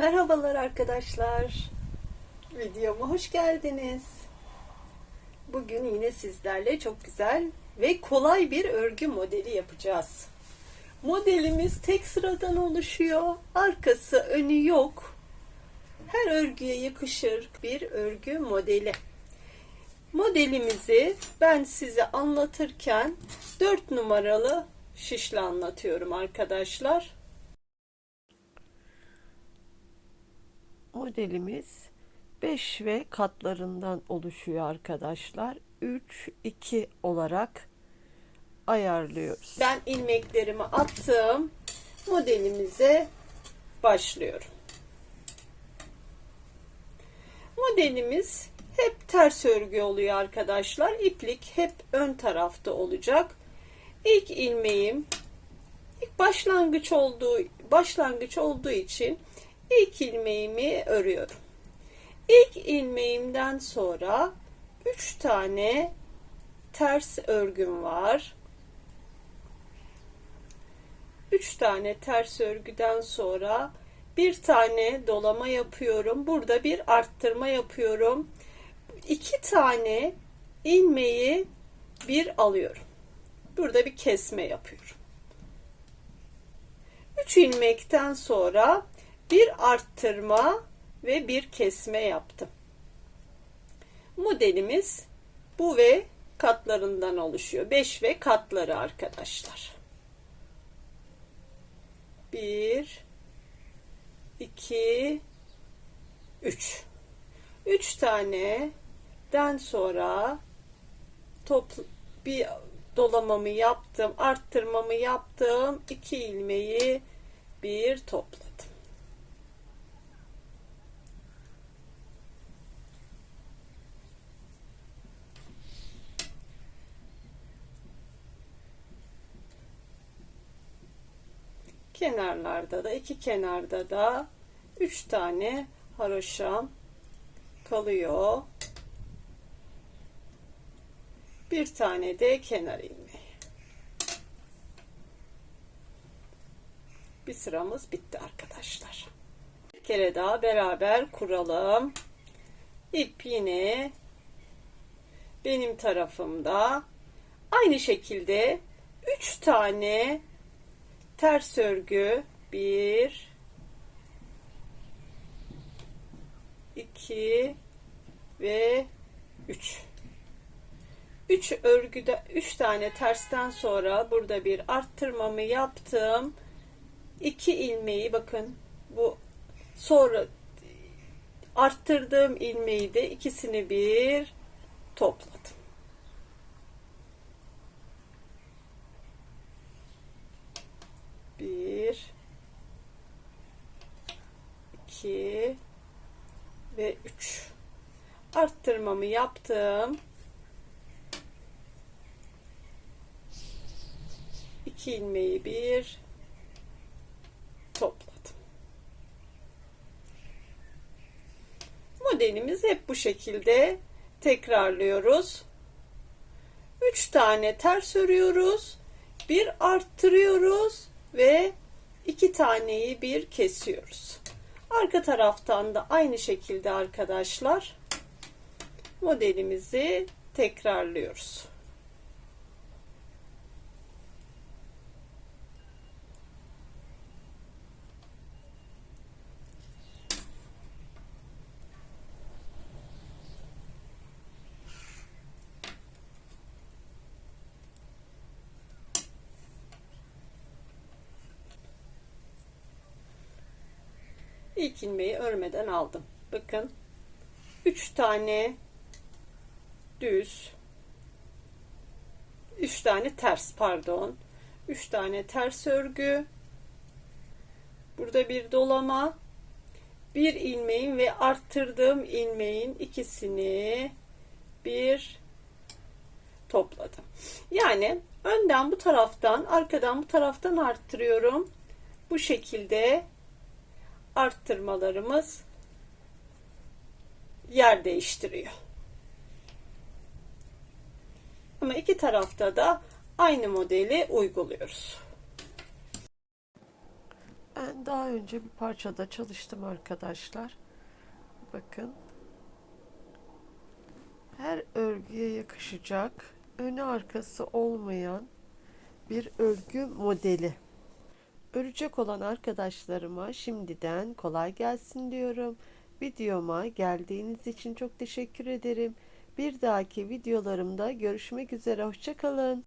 Merhabalar arkadaşlar. Videoma hoş geldiniz. Bugün yine sizlerle çok güzel ve kolay bir örgü modeli yapacağız. Modelimiz tek sıradan oluşuyor. Arkası, önü yok. Her örgüye yakışır bir örgü modeli. Modelimizi ben size anlatırken 4 numaralı şişle anlatıyorum arkadaşlar. Modelimiz 5 ve katlarından oluşuyor arkadaşlar. 3 2 olarak ayarlıyoruz. Ben ilmeklerimi attım. Modelimize başlıyorum. Modelimiz hep ters örgü oluyor arkadaşlar. İplik hep ön tarafta olacak. İlk ilmeğim ilk başlangıç olduğu başlangıç olduğu için ilk ilmeğimi örüyorum. İlk ilmeğimden sonra 3 tane ters örgüm var. 3 tane ters örgüden sonra bir tane dolama yapıyorum. Burada bir arttırma yapıyorum. 2 tane ilmeği bir alıyorum. Burada bir kesme yapıyorum. 3 ilmekten sonra bir arttırma ve bir kesme yaptım. Modelimiz bu ve katlarından oluşuyor. 5 ve katları arkadaşlar. 1 2 3 3 taneden sonra top bir dolamamı yaptım, arttırmamı yaptım. 2 ilmeği bir topladım. Kenarlarda da iki kenarda da üç tane haroşam kalıyor. Bir tane de kenar ilmeği. Bir sıramız bitti arkadaşlar. Bir kere daha beraber kuralım. İp yine benim tarafımda. Aynı şekilde üç tane ters örgü. 1 2 ve 3 3 örgüde 3 tane tersten sonra burada bir arttırmamı yaptım. 2 ilmeği bakın bu sonra arttırdığım ilmeği de ikisini bir topladım 2 ve 3 arttırmamı yaptım. 2 ilmeği bir. Topladım. Modelimiz hep bu şekilde tekrarlıyoruz. 3 tane ters örüyoruz. Bir arttırıyoruz ve iki taneyi bir kesiyoruz. Arka taraftan da aynı şekilde arkadaşlar modelimizi tekrarlıyoruz. İlk ilmeği örmeden aldım. Bakın 3 tane düz 3 tane ters pardon 3 tane ters örgü burada bir dolama bir ilmeğin ve arttırdığım ilmeğin ikisini bir topladım. Yani önden bu taraftan arkadan bu taraftan arttırıyorum. Bu şekilde arttırmalarımız yer değiştiriyor. Ama iki tarafta da aynı modeli uyguluyoruz. Ben daha önce bir parçada çalıştım arkadaşlar. Bakın. Her örgüye yakışacak, önü arkası olmayan bir örgü modeli. Örecek olan arkadaşlarıma şimdiden kolay gelsin diyorum. Videoma geldiğiniz için çok teşekkür ederim. Bir dahaki videolarımda görüşmek üzere. Hoşçakalın.